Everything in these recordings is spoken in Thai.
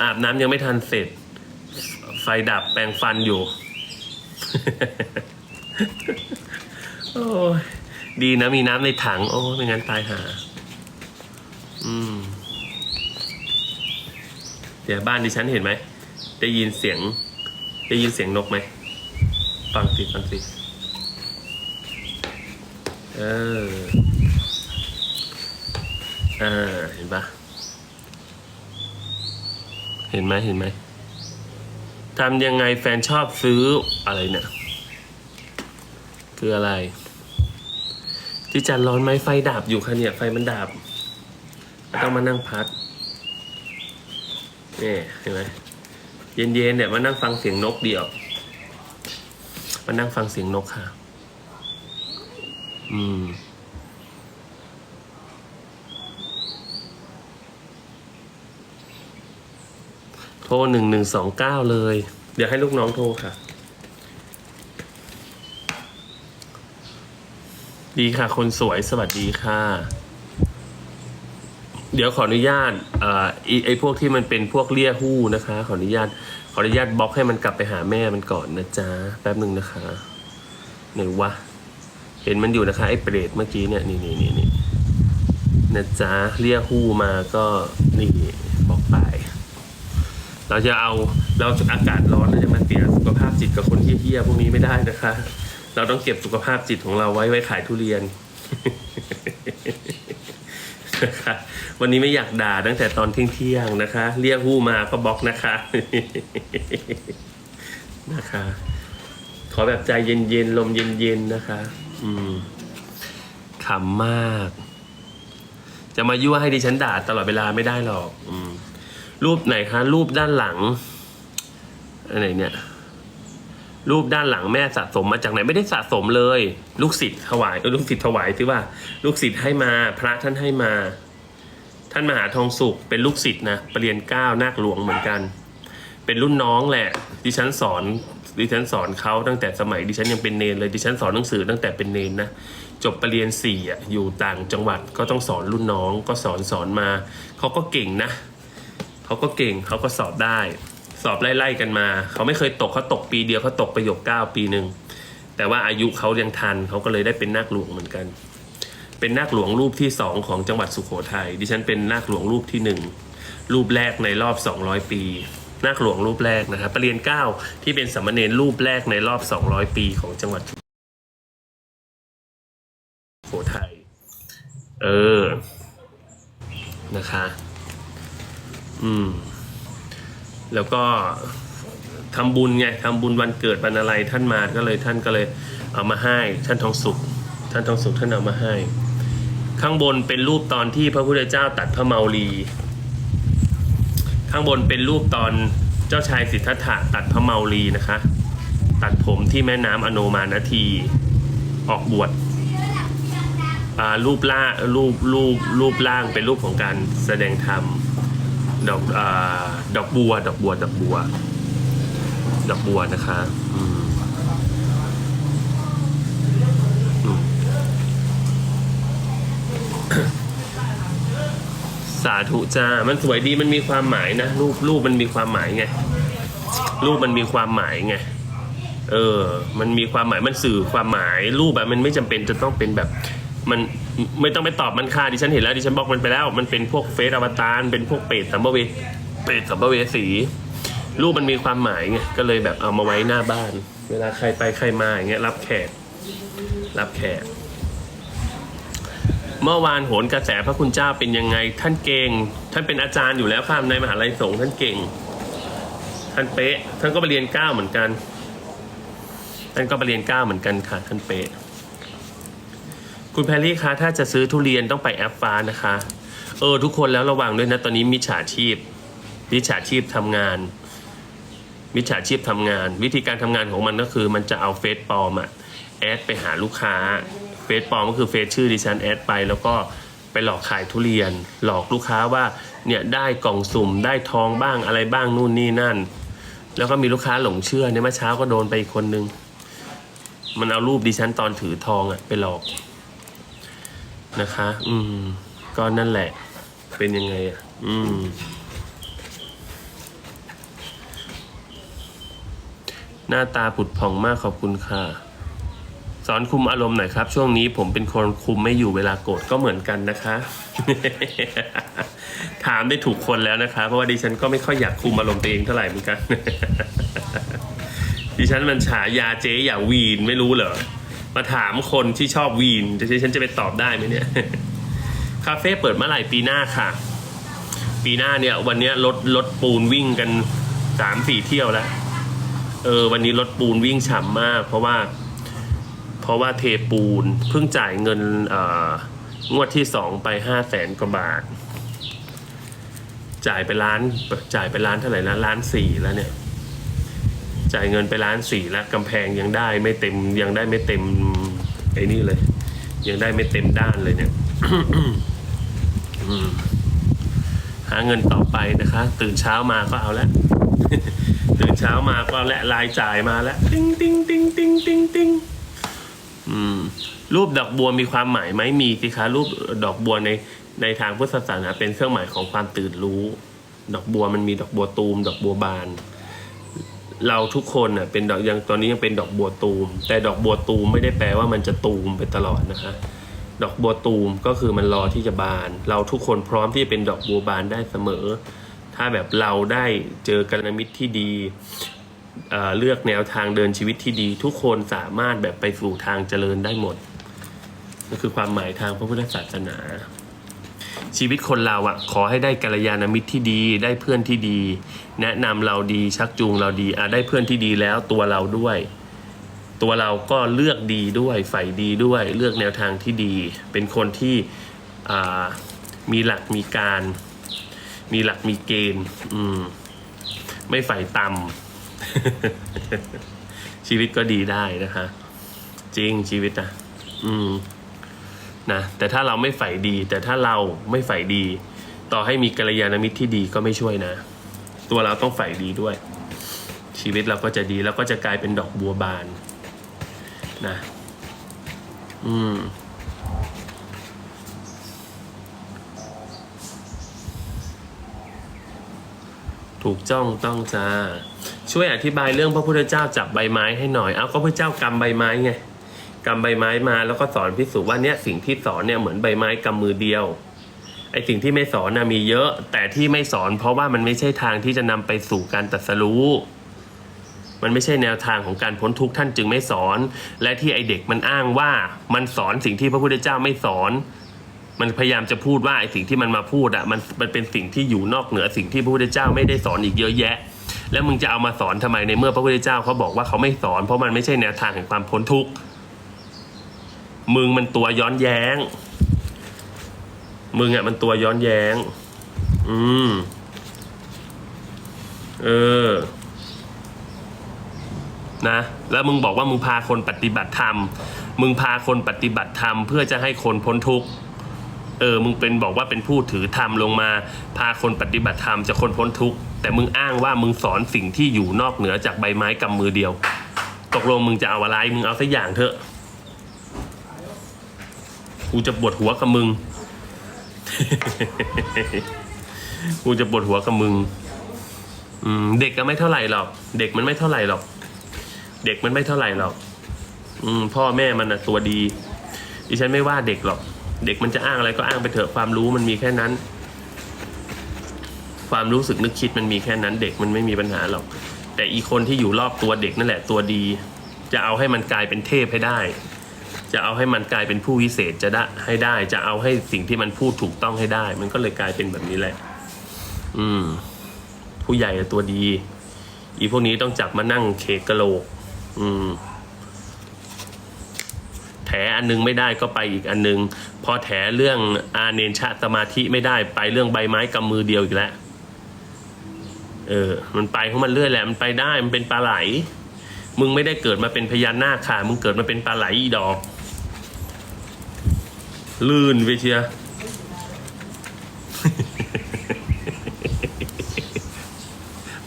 อาบน้ำยังไม่ทันเสร็จ ไฟดับแปรงฟันอยู่ โอ้ยดีนะมีน้ำในถัง โอ้ไม่งั้นตายหา อืม เดี๋ยวบ้านดิฉันเห็นไหม ได้ยินเสียง ได้ยินเสียงนกไหม ฟังสิฟังสิ เออ อ่า เห็นปะ เห็นไหมเห็นไหมทำยังไงแฟนชอบซื้ออะไรเนี่ยคืออะไร ที่จันร้อนไหมไฟดับอยู่ค่ะเนี่ย ไฟมันดับ ต้องมานั่งพัดนี่เห็นไหมเย็นๆเนี่ยมานั่งฟังเสียงนกเดียวมานั่งฟังเสียงนกค่ะ อืม โทรหนึ่งหนึ่งสองเก้าเลย เดี๋ยวให้ลูกน้องโทรค่ะ ดีค่ะ คนสวยสวัสดีค่ะ เดี๋ยวขออนุญาตอ่อไอ้ไอ้พวกที่มันเป็นพวกเลี่ยหู้นะคะ ขออนุญาตขออนุญาตบล็อกให้มันกลับไปหาแม่มันก่อนนะจ๊ะแป๊บหนึ่งนะคะไหนวะเห็นมันอยู่นะคะไอ้เปรตเมื่อกี้เนี่ยนี่นี่นี่นี่นะจ๊ะเลี่ยหู้มาก็นี่บอกไป เราจะเอาเราอากาศร้อนเราจะมาเสียสุขภาพจิตกับคนเฮี้ยๆพวกนี้ไม่ได้นะคะ เราต้องเก็บสุขภาพจิตของเราไว้ไว้ขายทุเรียนนะคะวันนี้ไม่อยากด่าตั้งแต่ตอนเที่ยงๆนะคะ เรียกหู้มาก็บล็อกนะคะ นะคะ ขอแบบใจเย็นๆลมเย็นๆนะคะ อืมขำมาก จะมายั่วให้ดิฉันด่าตลอดเวลาไม่ได้หรอก อืม รูปไหนคะ รูปด้านหลังอะไรเนี่ย รูปด้านหลังแม่สะสมมาจากไหนไม่ได้สะสมเลย ลูกศิษย์ถวายเออลูกศิษย์ถวายที่ว่า ลูกศิษย์ให้มา พระท่านให้มา ท่านมหาทองสุขเป็นลูกศิษย์นะปรริญญาเก้านาคหลวงเหมือนกัน เป็นรุ่นน้องแหละ ดิฉันสอนดิฉันสอนเขาตั้งแต่สมัยดิฉันยังเป็นเนนเลยดิฉันสอนหนังสือตั้งแต่เป็นเนนนะจบปรริญญาสี่อะอยู่ต่างจังหวัดก็ต้องสอนรุ่นน้องก็สอนสอนมาเขาก็เก่งนะ เขาก็เก่งเขาก็สอบได้ สอบไล่ๆกันมา เขาไม่เคยตกเขาตกปีเดียวเขาตกประโยคเก้าปีหนึ่งแต่ว่าอายุเขายังทันเขาก็เลยได้เป็นนาคหลวงเหมือนกัน เป็นนาคหลวงรูปที่สองของจังหวัดสุโขทัยดิฉันเป็นนาคหลวงรูปที่หนึ่งรูปแรกในรอบสองร้อยปีนาคหลวงรูปแรกนะครับประเรียนเก้าที่เป็นสามเณรรูปแรกในรอบสองร้อยปีของจังหวัดสุโขทัยเออ นะคะ อืม แล้วก็ทำบุญไงทำบุญวันเกิดวันอะไรท่านมาก็เลยท่านก็เลยเอามาให้ ท่านทองสุข ท่านทองสุขท่านเอามาให้ ข้างบนเป็นรูปตอนที่พระพุทธเจ้าตัดพระเมาลี ข้างบนเป็นรูปตอนเจ้าชายสิทธัตถะตัดพระเมาลีนะคะ ตัดผมที่แม่น้ำอโนมานาที ออกบวชรูปล่ารูปรูปรูปร่างเป็นรูปของการแสดงธรรม ดอกอาดอกบัว ดอกบัว ดอกบัว ดอกบัวนะคะอืมอืม สาธุจ้า มันสวยดี มันมีความหมายนะ รูปรูปมันมีความหมายไง รูปมันมีความหมายไง เออ มันมีความหมาย มันสื่อความหมาย รูปแบบมันไม่จำเป็นจะต้องเป็นแบบ มัน ไม่ต้องไปตอบมันค่ะดิฉันเห็นแล้วดิฉันบอกมันไปแล้ว มันเป็นพวกเฟซอวตารเป็นพวกเปรตสัมภเวเปรตสัมภเวสีรูปมันมีความหมายไงก็เลยแบบเอามาไว้หน้าบ้าน เวลาใครไปใครมาอย่างเงี้ยรับแขก รับแขก เมื่อวานโหนกระแสพระคุณเจ้าเป็นยังไง ท่านเก่ง ท่านเป็นอาจารย์อยู่แล้วค่ะในมหาลัยสงฆ์ท่านเก่ง ท่านเป๊ะ ท่านก็ไปเรียนเก้าเหมือนกัน ท่านก็ไปเรียนเก้าเหมือนกันค่ะท่านเป๊ะ คุณแพรรี่คะถ้าจะซื้อทุเรียนต้องไปแอปฟ้านะคะ เออ ทุกคนแล้วระวังด้วยนะ ตอนนี้มิจฉาชีพ มิจฉาชีพทำงาน มิจฉาชีพทำงาน วิธีการทำงานของมันก็คือ มันจะเอาเฟซปลอมอะแอดไปหาลูกค้าเฟซปลอมก็คือเฟซชื่อดิฉันแอดไป แล้วก็ไปหลอกขายทุเรียน หลอกลูกค้าว่าเนี่ยได้กล่องสุ่มได้ทองบ้างอะไรบ้างนู่นนี่นั่น แล้วก็มีลูกค้าหลงเชื่อเนี่ยเมื่อเช้าก็โดนไปอีกคนนึงมันเอารูปดิฉันตอนถือทองอะไปหลอก นะคะ อืม ก็นั่นแหละ เป็นยังไงอะ อืม หน้าตาผุดผ่องมากขอบคุณค่ะ สอนคุมอารมณ์หน่อยครับ ช่วงนี้ผมเป็นคนคุมไม่อยู่เวลาโกรธก็เหมือนกันนะคะ ถามได้ถูกคนแล้วนะคะ เพราะว่าดิฉันก็ไม่ค่อยอยากคุมอารมณ์ตัวเองเท่าไหร่เหมือนกัน ดิฉันมันฉายาเจ๊อย่าวีนไม่รู้เหรอ มาถามคนที่ชอบวีนดิฉันจะไปตอบได้ไหมเนี่ย คาเฟ่เปิดเมื่อไหร่ปีหน้าค่ะ ปีหน้าเนี่ย วันเนี้ยรถรถปูนวิ่งกันสามสี่เที่ยวแล้ว เออ วันนี้รถปูนวิ่งฉ่ำมาก เพราะว่า เพราะว่าเทปูนเพิ่งจ่ายเงินเอ่องวดที่สองไปห้าแสนกว่าบาท จ่ายไปล้านจ่ายไปล้านเท่าไหร่นะล้านสี่แล้วเนี่ยจ่ายเงินไปล้านสี่แล้วกำแพงยังได้ไม่เต็มยังได้ไม่เต็ม ไอ้นี่เลย ยังได้ไม่เต็มด้านเลยเนี่ยหาเงินต่อไปนะคะ ตื่นเช้ามาก็เอาแล้วตื่นเช้ามาก็เอาและรายจ่ายมาแล้วติ้งติ้งติ้งติ้งติ้งติ้งรูปดอกบัวมีความหมายไหมมีสิคะรูปดอกบัวในในทางพุทธศาสนาเป็นเครื่องหมายของความตื่นรู้ ดอกบัวมันมีดอกบัวตูม ดอกบัวบาน เราทุกคนน่ะเป็นดอกยังตอนนี้ยังเป็นดอกบัวตูม แต่ดอกบัวตูมไม่ได้แปลว่ามันจะตูมไปตลอดนะคะดอกบัวตูมก็คือมันรอที่จะบาน เราทุกคนพร้อมที่จะเป็นดอกบัวบานได้เสมอ ถ้าแบบเราได้เจอกัลยาณมิตรที่ดีเเลือกแนวทางเดินชีวิตที่ดี ทุกคนสามารถแบบไปสู่ทางเจริญได้หมดนั่นคือความหมายทางพระพุทธศาสนา ชีวิตคนเราอะขอให้ได้กัลยาณมิตรที่ดี ได้เพื่อนที่ดี แนะนำเราดีชักจูงเราดีอะได้เพื่อนที่ดีแล้วตัวเราด้วย ตัวเราก็เลือกดีด้วยใฝ่ดีด้วย เลือกแนวทางที่ดี เป็นคนที่อ่ามีหลักมีการ มีหลักมีเกณฑ์อืมไม่ใฝ่ต่ำชีวิตก็ดีได้นะคะ จริงชีวิตนะอืม นะแต่ถ้าเราไม่ใฝ่ดี แต่ถ้าเราไม่ใฝ่ดี ต่อให้มีกัลยาณมิตรที่ดีก็ไม่ช่วยนะ ตัวเราต้องใฝ่ดีด้วย ชีวิตเราก็จะดีแล้วก็จะกลายเป็นดอกบัวบานนะ อืมถูกจ้องต้องจ้าช่วยอธิบายเรื่องพระพุทธเจ้าจับใบไม้ให้หน่อย เอาก็พระเจ้ากำใบไม้ไง กำใบไม้มาแล้วก็สอนพิสูจน์ว่าเนี่ยสิ่งที่สอนเนี่ยเหมือนใบไม้กำมือเดียวไอสิ่งที่ไม่สอนนะมีเยอะ แต่ที่ไม่สอนเพราะว่ามันไม่ใช่ทางที่จะนำไปสู่การตรัสรู้มันไม่ใช่แนวทางของการพ้นทุกข์ท่านจึงไม่สอน และที่ไอเด็กมันอ้างว่ามันสอนสิ่งที่พระพุทธเจ้าไม่สอน มันพยายามจะพูดว่าไอสิ่งที่มันมาพูดอะมันมันเป็นสิ่งที่อยู่นอกเหนือสิ่งที่พระพุทธเจ้าไม่ได้สอนอีกเยอะแยะ แล้วมึงจะเอามาสอนทำไมในเมื่อพระพุทธเจ้าเขาบอกว่าเขาไม่สอน เพราะมันไม่ใช่แนวทางแห่งความพ้นทุกข์ มึงมันตัวย้อนแย้ง มึงอะมันตัวย้อนแย้ง อืม เออ นะ แล้วมึงบอกว่ามึงพาคนปฏิบัติธรรม มึงพาคนปฏิบัติธรรมเพื่อจะให้คนพ้นทุกข์ เออ มึงเป็นบอกว่าเป็นผู้ถือธรรมลงมา พาคนปฏิบัติธรรมจะคนพ้นทุกข์ แต่มึงอ้างว่ามึงสอนสิ่งที่อยู่นอกเหนือจากใบไม้กำมือเดียว ตกลงมึงจะเอาอะไร มึงเอาสักอย่างเถอะ กูจะปวดหัวกับมึง กูจะปวดหัวกับมึง อืม เด็กก็ไม่เท่าไหร่หรอก เด็กมันไม่เท่าไหร่หรอก เด็กมันไม่เท่าไหร่หรอก อืม พ่อแม่มันนะตัวดี ดิฉันไม่ว่าเด็กหรอก เด็กมันจะอ้างอะไรก็อ้างไปเถอะ ความรู้มันมีแค่นั้น ความรู้สึกนึกคิดมันมีแค่นั้น เด็กมันไม่มีปัญหาหรอก แต่อีคนที่อยู่รอบตัวเด็กนั่นแหละตัวดี จะเอาให้มันกลายเป็นเทพให้ได้ จะเอาให้มันกลายเป็นผู้วิเศษจะได้ให้ได้ จะเอาให้สิ่งที่มันพูดถูกต้องให้ได้ มันก็เลยกลายเป็นแบบนี้แหละ อืม ผู้ใหญ่ตัวดี อีพวกนี้ต้องจับมานั่งเคกะโหลก อืมแถอันนึงไม่ได้ก็ไปอีกอันนึง พอแถเรื่องอาเนนชะสมาธิไม่ได้ไปเรื่องใบไม้กำมือเดียวอีกแล้วเออ มันไปของมันเรื่อยแหละ มันไปได้ มันเป็นปลาไหล มึงไม่ได้เกิดมาเป็นพญานาคค่ะ มึงเกิดมาเป็นปลาไหลอีดอก ลื่นไปเชีย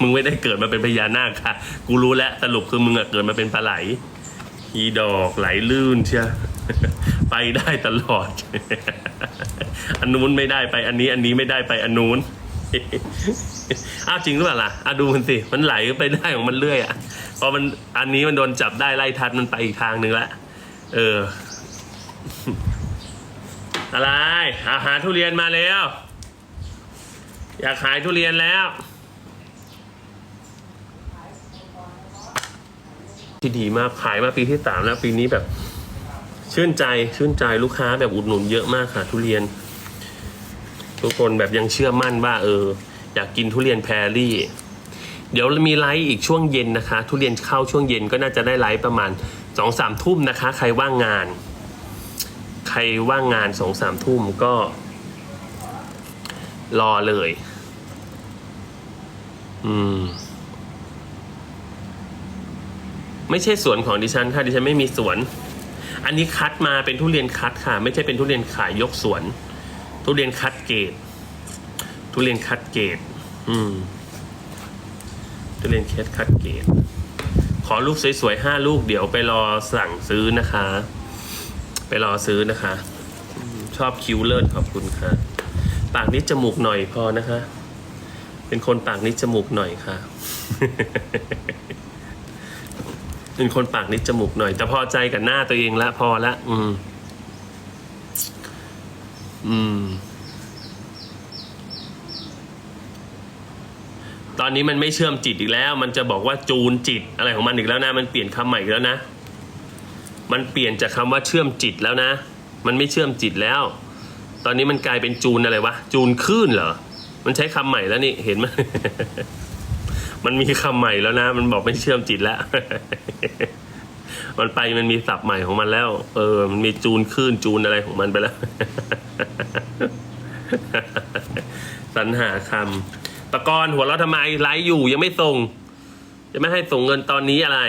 มึงไม่ได้เกิดมาเป็นพญานาคค่ะ กูรู้แล้วสรุปคือมึงอะเกิดมาเป็นปลาไหล อีดอกไหลลื่นเชียไปได้ตลอด อันนู้นไม่ได้ไปอันนี้ อันนี้ไม่ได้ไปอันนู้น อ้าวจริงหรือเปล่าล่ะอะดูมันสิ มันไหลไปได้ของมันเรื่อยอะ พอมันอันนี้มันโดนจับได้ไล่ทัดมันไปอีกทางหนึ่งละ เออ อะไรอาหาทุเรียนมาแล้ว อยากขายทุเรียนแล้ว ที่ดีมากขายมาปีที่สามแล้วปีนี้แบบ ชื่นใจชื่นใจลูกค้าแบบอุดหนุนเยอะมากค่ะทุเรียน ทุกคนแบบยังเชื่อมั่นว่า เออ อยากกินทุเรียนแพรรี่ เดี๋ยวมีไลฟ์อีกช่วงเย็นนะคะ ทุเรียนเข้าช่วงเย็นก็น่าจะได้ไลฟ์ประมาณสองสามทุ่มนะคะ ใครว่างงาน ใครว่างงานสองสามทุ่มก็ รอเลย อืม ไม่ใช่สวนของดิฉันค่ะดิฉันไม่มีสวน อันนี้คัดมาเป็นทุเรียนคัดค่ะ ไม่ใช่เป็นทุเรียนขายยกสวน ทุเรียนคัดเกรดทุเรียนคัดเกรดอืมทุเรียนเคสคัดเกรดขอลูกสวยๆห้าลูกเดี๋ยวไปรอสั่งซื้อนะคะ ไปรอซื้อนะคะอชอบคิวเลิศขอบคุณค่ะ ปากนิดจมูกหน่อยพอนะคะ เป็นคนปากนิดจมูกหน่อยค่ะ เป็นคนปากนิดจมูกหน่อย แต่พอใจกับหน้าตัวเองละพอละ อืม อืม ตอนนี้มันไม่เชื่อมจิตอีกแล้ว มันจะบอกว่าจูนจิตอะไรของมันอีกแล้วนะ มันเปลี่ยนคำใหม่อีกแล้วนะ มันเปลี่ยนจากคำว่าเชื่อมจิตแล้วนะ มันไม่เชื่อมจิตแล้ว ตอนนี้มันกลายเป็นจูนอะไรวะ จูนคลื่นเหรอ มันใช้คำใหม่แล้วนี่ เห็นไหมมันมีคำใหม่แล้วนะ มันบอกไม่เชื่อมจิตแล้ว มันไปมันมีศัพท์ใหม่ของมันแล้ว เออ มันมีจูนคลื่นจูนอะไรของมันไปแล้ว สรรหาคำตะกอนหัวเราะทำไมไลฟ์อยู่ยังไม่ส่ง จะไม่ให้ส่งเงินตอนนี้อะไร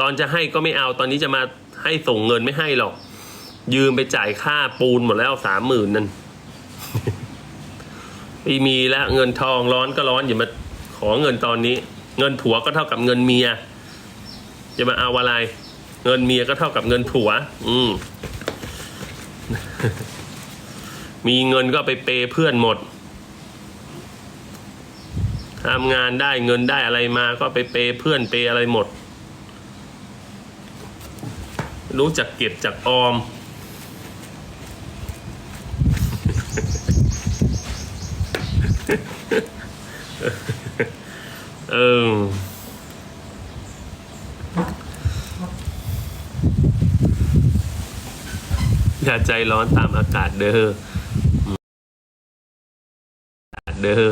ตอนจะให้ก็ไม่เอาตอนนี้จะมาให้ส่งเงินไม่ให้หรอก ยืมไปจ่ายค่าปูนหมดแล้วสามหมื่นนั่นไม่มีแล้วเงินทองร้อนก็ร้อนอย่ามาขอเงินตอนนี้ เงินผัวก็เท่ากับเงินเมียจะมาเอาอะไร เงินเมียก็เท่ากับเงินผัว อืม มีเงินก็ไปเปย์เพื่อนหมดทำงานได้เงินได้อะไรมาก็ไปเปย์เพื่อนเปย์อะไรหมด รู้จักเก็บจากออม เออ อย่าใจร้อนตามอากาศเด้อเด้อ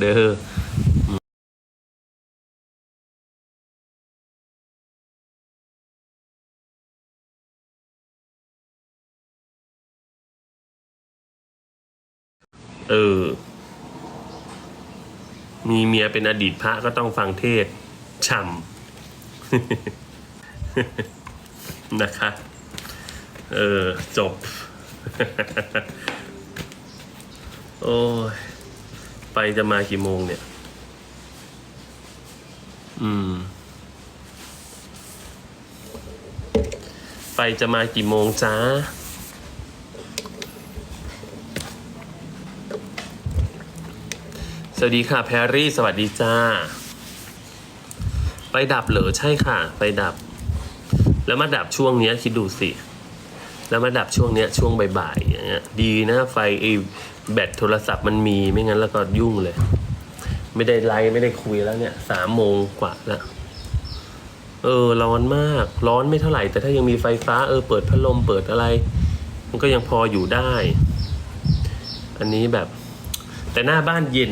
เด้อเออ มีเมียเป็นอดีตพระก็ต้องฟังเทศน์ฉ่ำนะคะ เออ จบ โอ้ย ไปจะมากี่โมงเนี่ย อืม ไปจะมากี่โมงจ้า สวัสดีค่ะแพรรี่ สวัสดีจ้า ไปดับเหรอใช่ค่ะ ไปดับ แล้วมาดับช่วงเนี้ยคิดดูสิ แล้วมาดับช่วงเนี้ยช่วงบ่ายๆอย่างเงี้ยดีนะไฟไอ้แบตโทรศัพท์มันมีไม่งั้นแล้วก็ยุ่งเลย ไม่ได้ไลฟ์ไม่ได้คุยแล้วเนี่ยสามโมงกว่าแล้วเออร้อนมาก ร้อนไม่เท่าไหร่แต่ถ้ายังมีไฟฟ้าเออเปิดพัดลมเปิดอะไร มันก็ยังพออยู่ได้ อันนี้แบบแต่หน้าบ้านเย็น